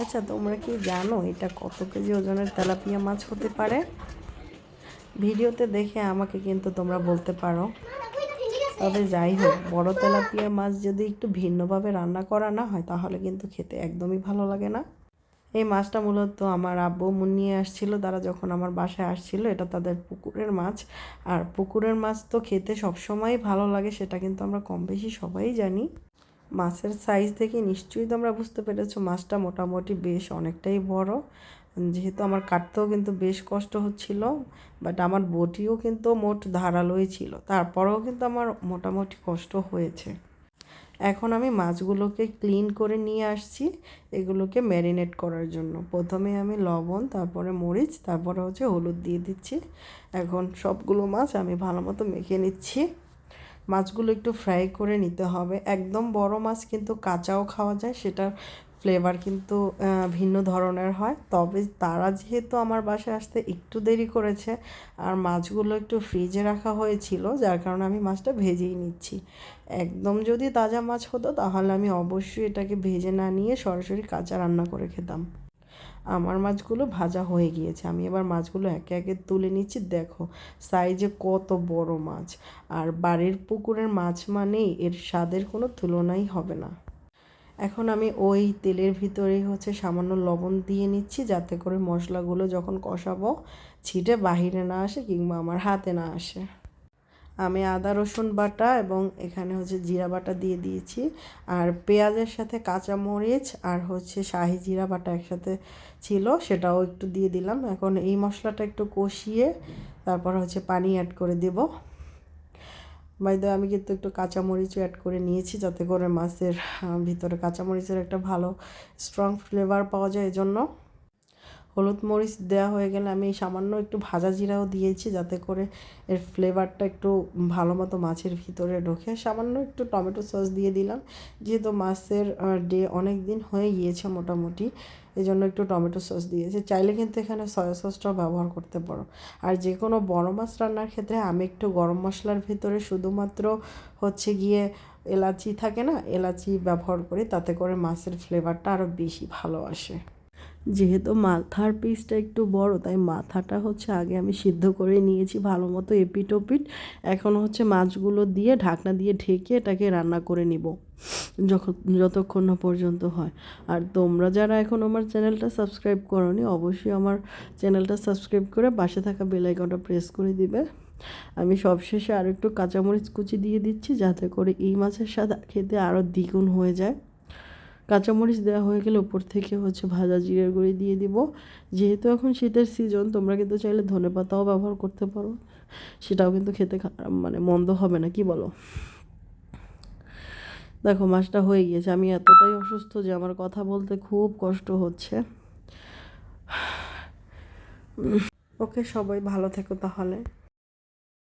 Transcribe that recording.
আচ্ছা তোমরা কি জানো এটা কত কেজি ওজনের তেলাপিয়া মাছ হতে পারে? ভিডিওতে দেখে আমাকে কিন্তু তোমরা বলতে পারো। তবে যাই হোক, বড় তেলাপিয়া মাছ যদি একটু ভিন্নভাবে রান্না করা না হয়, তাহলে কিন্তু খেতে একদমই ভালো লাগে না। এই মাছটা মূলত আমার আব্বু নিয়ে আসছিল, তারা যখন আমার বাসায় আসছিল, এটা তাদের পুকুরের মাছ। আর পুকুরের মাছ তো খেতে সবসময়ই ভালো লাগে, সেটা কিন্তু আমরা কম বেশি সবাই জানি। মাছের সাইজ দেখে নিশ্চয়ই তোমরা বুঝতে পেরেছ মাছটা মোটামুটি বেশ অনেকটাই বড়। যেহেতু আমার কাটতেও কিন্তু বেশ কষ্ট হচ্ছিল বাট আমার বটিও কিন্তু মোট ধারালোই ছিল, তারপরেও কিন্তু আমার মোটামুটি কষ্ট হয়েছে। এখন আমি মাছগুলোকে ক্লিন করে নিয়ে আসছি, এগুলোকে ম্যারিনেট করার জন্য। প্রথমে আমি লবণ, তারপরে মরিচ, তারপরে হচ্ছে হলুদ দিয়ে দিচ্ছি। এখন সবগুলো মাছ আমি ভালো মতো মেখে নিচ্ছি। মাছগুলো একটু ফ্রাই করে নিতে হবে। একদম বড় মাছ কিন্তু কাঁচাও খাওয়া যায়, সেটার ফ্লেভার কিন্তু ভিন্ন ধরনের হয়। তবে তারা যেহেতু আমার বাসায় আসতে একটু দেরি করেছে, আর মাছগুলো একটু ফ্রিজে রাখা হয়েছিল, যার কারণে আমি মাছটা ভেজেই নিচ্ছি। একদম যদি তাজা মাছ হতো, তাহলে আমি অবশ্যই এটাকে ভেজে না নিয়ে সরাসরি কাঁচা রান্না করে খেতাম। আমার মাছগুলো ভাজা হয়ে গিয়েছে। আমি এবার মাছগুলো একে একে তুলে নিচ্ছি। দেখো সাইজে কত বড় মাছ। আর বাড়ির পুকুরের মাছ মানেই এর স্বাদের কোনো তুলনাই হবে না। এখন আমি ওই তেলের ভিতরেই হচ্ছে সামান্য লবণ দিয়ে নিচ্ছি, যাতে করে মশলাগুলো যখন কষাবো, ছিটে বাহিরে না আসে কিংবা আমার হাতে না আসে। আমি আদা, রসুন বাটা এবং এখানে হচ্ছে জিরা বাটা দিয়ে দিয়েছি। আর পেঁয়াজের সাথে কাঁচা মরিচ আর হচ্ছে শাহি জিরা বাটা একসাথে ছিল, সেটাও একটু দিয়ে দিলাম। এখন এই মশলাটা একটু কষিয়ে তারপর হচ্ছে পানি অ্যাড করে দেব। বাইদ আমি কিন্তু একটু কাঁচামরিচও অ্যাড করে নিয়েছি যাতে করে মাছের ভিতরে কাঁচামরিচের একটা ভালো স্ট্রং ফ্লেভার পাওয়া যায় এজন্য। হলুদ মরিচ দেওয়া হয়ে গেলে আমি সামান্য একটু ভাজা জিরাও দিয়েছি যাতে করে এর ফ্লেভারটা একটু ভালো মতো মাছের ভিতরে ঢোকে। সামান্য একটু টমেটো সস দিয়ে দিলাম। যেহেতু মাছের ডে অনেক দিন হয়ে গিয়েছে মোটামুটি এই জন্য একটু টমেটো সস দিয়েছি। চাইলে কিন্তু এখানে সয়া সসটাও ব্যবহার করতে পারো। আর যে কোনো বড় মাছ রান্নার ক্ষেত্রে আমি একটু গরম মশলার ভিতরে শুধুমাত্র হচ্ছে গিয়ে এলাচি থাকে না, এলাচি ব্যবহার করি, তাতে করে মাছের ফ্লেভারটা আরও বেশি ভালো আসে। যেহেতু মাথার পিসটা একটু বড়, তাই মাথাটা হচ্ছে আগে আমি সিদ্ধ করে নিয়েছি ভালো মতো এপিট ওপিট এখন হচ্ছে মাছগুলো দিয়ে ঢাকনা দিয়ে ঢেকে এটাকে রান্না করে নিব যখন যতক্ষণ না পর্যন্ত হয়। আর তোমরা যারা এখন আমার চ্যানেলটা সাবস্ক্রাইব করনি, অবশ্যই আমার চ্যানেলটা সাবস্ক্রাইব করে পাশে থাকা বেল আইকনটা প্রেস করে দিবে। আমি সবশেষে আরও একটু কাঁচামরিচ কুচি দিয়ে দিচ্ছি, যাতে করে এই মাছের স্বাদ খেতে আরও দ্বিগুণ হয়ে যায়। কাঁচামরিচ দেওয়া হয়ে গেলে উপর থেকে হচ্ছে ভাজা জিরের গুঁড়ি দিয়ে দিব। যেহেতু এখন শীতের সিজন তোমরা কিন্তু চাইলে ধনে পাতাও ব্যবহার করতে পারো। সেটাও কিন্তু খেতে খারাপ মানে মন্দ হবে না, কি বলো? দেখো, মাছটা হয়ে গিয়েছে। আমি এতটাই অসুস্থ যে আমার কথা বলতে খুব কষ্ট হচ্ছে। ওকে, সবাই ভালো থেকো তাহলে।